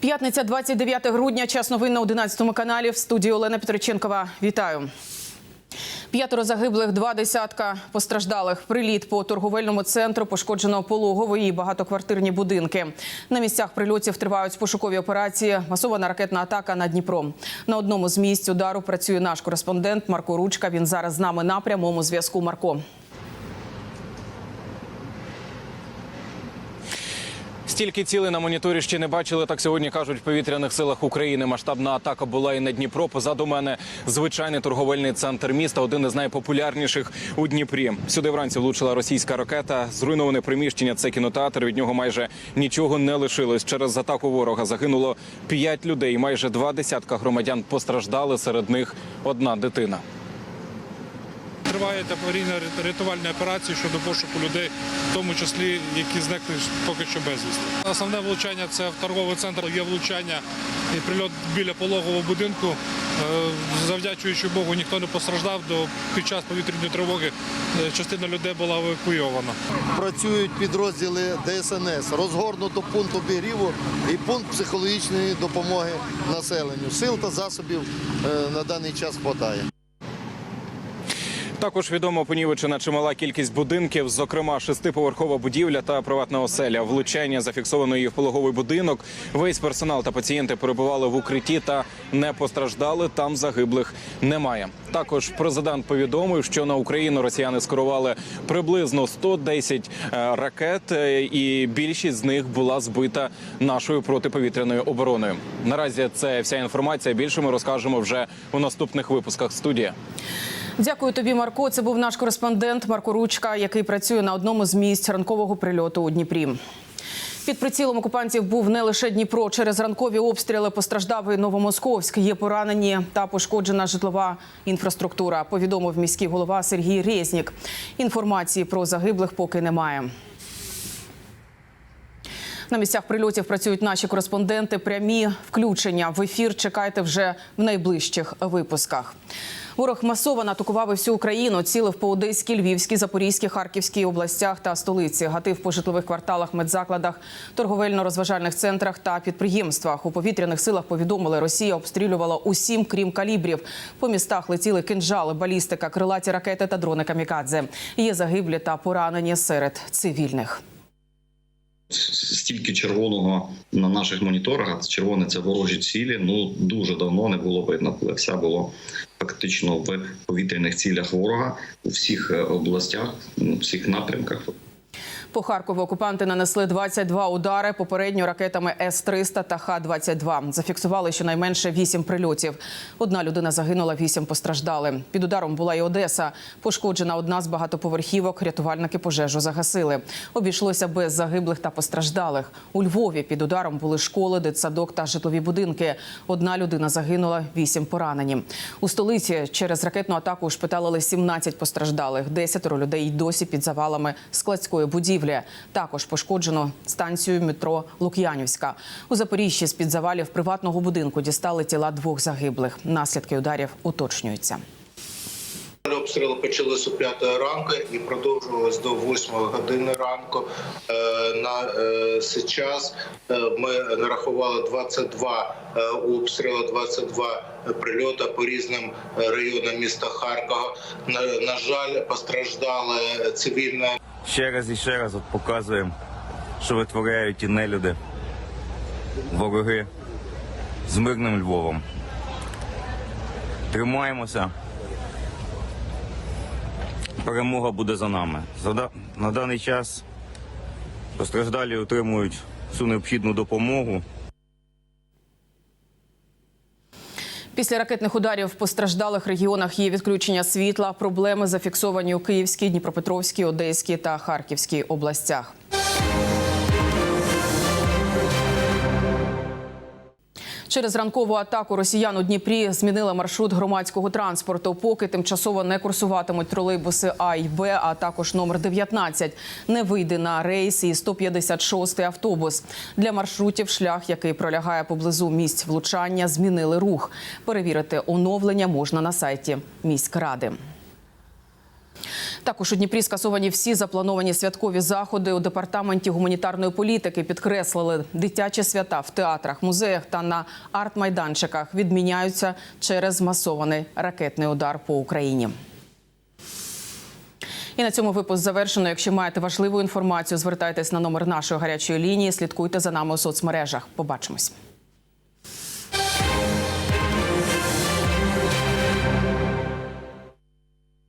П'ятниця, 29 грудня. Час новин на 11 каналі. В студії Олена Петриченкова. Вітаю. П'ятеро загиблих, два десятка постраждалих. Приліт по торговельному центру пошкоджено пологової і багатоквартирні будинки. На місцях прильотів тривають пошукові операції. Масована ракетна атака на Дніпро. На одному з місць удару працює наш кореспондент Марко Ручка. Він зараз з нами на прямому зв'язку. Марко. Стільки цілей на моніторі ще не бачили. Так сьогодні кажуть в повітряних силах України. Масштабна атака була і на Дніпро. Позаду мене звичайний торговельний центр міста, один із найпопулярніших у Дніпрі. Сюди вранці влучила російська ракета. Зруйноване приміщення. Це кінотеатр. Від нього майже нічого не лишилось. Через атаку ворога загинуло п'ять людей. Майже два десятка громадян постраждали. Серед них одна дитина. Тривають аварійно-рятувальні операції щодо пошуку людей, в тому числі які зникли поки що безвісти. Основне влучання це в торговий центр. Є влучання і прильот біля пологового будинку. Е, Завдячуючи Богу, ніхто не постраждав. До під час повітряної тривоги е, частина людей була евакуйована. працюють підрозділи ДСНС, розгорнуто пункт обігріву і пункт психологічної допомоги населенню. Сил та засобів е, на даний час вистачає. Також відомо понівечена чимала кількість будинків, зокрема шестиповерхова будівля та приватна оселя. Влучання зафіксовано її в пологовий будинок. Весь персонал та пацієнти перебували в укритті та не постраждали. Там загиблих немає. Також президент повідомив, що на Україну росіяни скерували приблизно 110 е, ракет, е, і більшість з них була збита нашою протиповітряною обороною. Наразі це вся інформація. Більше ми розкажемо вже у наступних випусках. Студія. Дякую тобі, Марко. Це був наш кореспондент Марко Ручка, який працює на одному з місць ранкового прильоту у Дніпрі. Під прицілом окупантів був не лише Дніпро. Через ранкові обстріли постраждав і Новомосковськ. Є поранені та пошкоджена житлова інфраструктура. Повідомив міський голова Сергій Резнік. Інформації про загиблих поки немає. На місцях прильотів працюють наші кореспонденти. Прямі включення в ефір чекайте вже в найближчих випусках. Ворог масово атакував і всю Україну, цілив по Одеській, Львівській, Запорізькій, Харківській областях та столиці. Гатив по житлових кварталах, медзакладах, торговельно-розважальних центрах та підприємствах. У повітряних силах повідомили, Росія обстрілювала усім, крім калібрів. По містах летіли кинжали, балістика, крилаті ракети та дрони камікадзе. Є загиблі та поранені серед цивільних. Стільки червоного на наших моніторах. Червоне це ворожі цілі. Ну дуже давно не було видно, коли все було фактично в повітряних цілях ворога у всіх е, областях, у всіх напрямках. По Харкову окупанти нанесли 22 удари попередньо ракетами С-300 та Х-22. Зафіксували щонайменше 8 прильотів. Одна людина загинула, 8 постраждали. Під ударом була і Одеса. Пошкоджена одна з багатоповерхівок. Рятувальники пожежу загасили. Обійшлося без загиблих та постраждалих. У Львові під ударом були школи, дитсадок та житлові будинки. Одна людина загинула, 8 поранені. У столиці через ракетну атаку ушпиталили 17 постраждалих. Десятеро людей й досі під завалами складської будівлі. Також пошкоджено станцію метро Лук'янівська. У Запоріжжі з-під завалів приватного будинку дістали тіла двох загиблих. Наслідки ударів уточнюються. Обстріли почалися о 5 ранку і продовжувалися до 8 години ранку. Е, На е, час е, ми нарахували 22 е, обстріли, 22 прильоти по різним районам міста Харкова. На жаль, постраждали цивільне ще раз і ще раз от показуємо, що витворяють ті нелюди, вороги з мирним Львовом. Тримаємося. Перемога буде за нами. На даний час постраждалі отримують всю необхідну допомогу. Після ракетних ударів в постраждалих регіонах є відключення світла. Проблеми зафіксовані у Київській, Дніпропетровській, Одеській та Харківській областях. Через ранкову атаку росіян у Дніпрі змінили маршрут громадського транспорту. Поки тимчасово не курсуватимуть тролейбуси А і Б, а також номер 19. Не вийде на рейс і 156-й автобус. Для маршрутів шлях, який пролягає поблизу місць влучання, змінили рух. Перевірити оновлення можна на сайті міськради. Також у Дніпрі скасовані всі заплановані святкові заходи у департаменті гуманітарної політики. Підкреслили дитячі свята в театрах, музеях та на арт-майданчиках відміняються через масований ракетний удар по Україні. І на цьому випуск завершено. Якщо маєте важливу інформацію, звертайтесь на номер нашої гарячої лінії. Слідкуйте за нами у соцмережах. Побачимось.